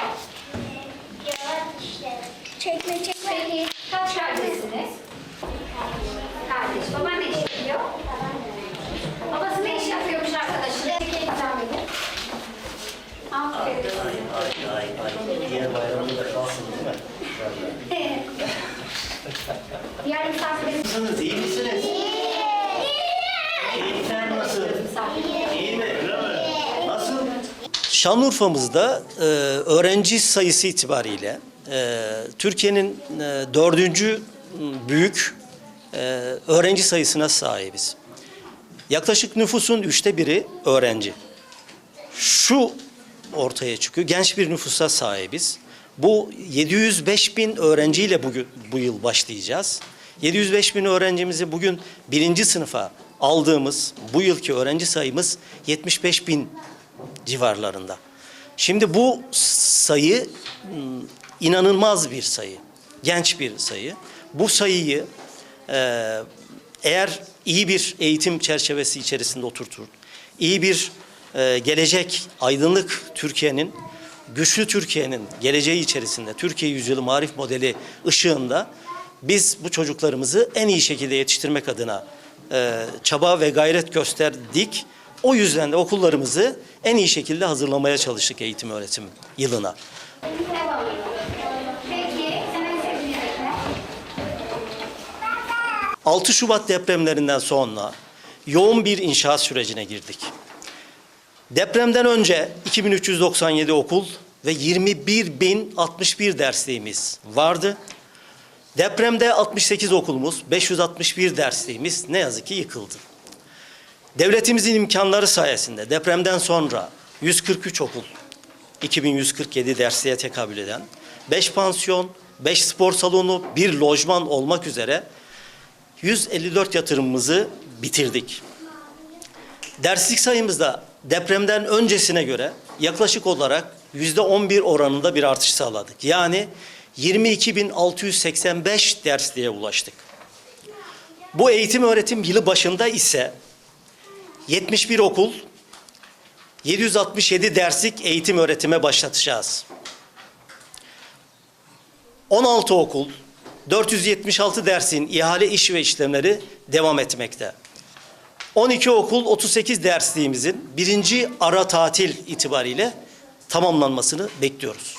ne iş yapıyor? Çekme çekme. Peki kaç kardeşsiniz? Kardeş. Baban ne iş yapıyor? Babası ne iş yapıyormuş arkadaşın? Peki ikram edin. Aferin. Ay ay ay. Diğer bayramda da kalsın değil mi? Diğer misafirlerimiz Nasılsınız? İyi misiniz? Keyifler nasıl? İyi mi? Öyle mi? Şanlıurfa'mızda e, öğrenci sayısı itibariyle e, Türkiye'nin e, dördüncü m, büyük e, öğrenci sayısına sahibiz. Yaklaşık nüfusun üçte biri öğrenci. Şu ortaya çıkıyor. Genç bir nüfusa sahibiz. Bu 705 bin öğrenciyle bugün, bu yıl başlayacağız. 705 bin öğrencimizi bugün birinci sınıfa aldığımız bu yılki öğrenci sayımız 75 bin civarlarında. Şimdi bu sayı m, inanılmaz bir sayı. Genç bir sayı. Bu sayıyı e, eğer iyi bir eğitim çerçevesi içerisinde oturtur, iyi bir e, gelecek, aydınlık Türkiye'nin, güçlü Türkiye'nin geleceği içerisinde, Türkiye Yüzyılı Marif Modeli ışığında biz bu çocuklarımızı en iyi şekilde yetiştirmek adına e, çaba ve gayret gösterdik. O yüzden de okullarımızı en iyi şekilde hazırlamaya çalıştık eğitim öğretim yılına. Peki senin en sevdiğin yemek ne? 6 Şubat depremlerinden sonra yoğun bir inşaat sürecine girdik. Depremden önce 2397 okul ve 21.061 dersliğimiz vardı. Depremde 68 okulumuz, 561 dersliğimiz ne yazık ki yıkıldı. Devletimizin imkanları sayesinde depremden sonra 143 okul, 2147 dersliğe tekabül eden 5 pansiyon, 5 spor salonu, 1 lojman olmak üzere 154 yatırımımızı bitirdik. Derslik sayımızda depremden öncesine göre yaklaşık olarak yüzde 11 oranında bir artış sağladık. Yani 22.685 dersliğe ulaştık. Bu eğitim öğretim yılı başında ise 71 okul, 767 derslik eğitim öğretime başlatacağız. 16 okul, 476 dersin ihale iş ve işlemleri devam etmekte. 12 okul 38 dersliğimizin birinci ara tatil itibariyle tamamlanmasını bekliyoruz.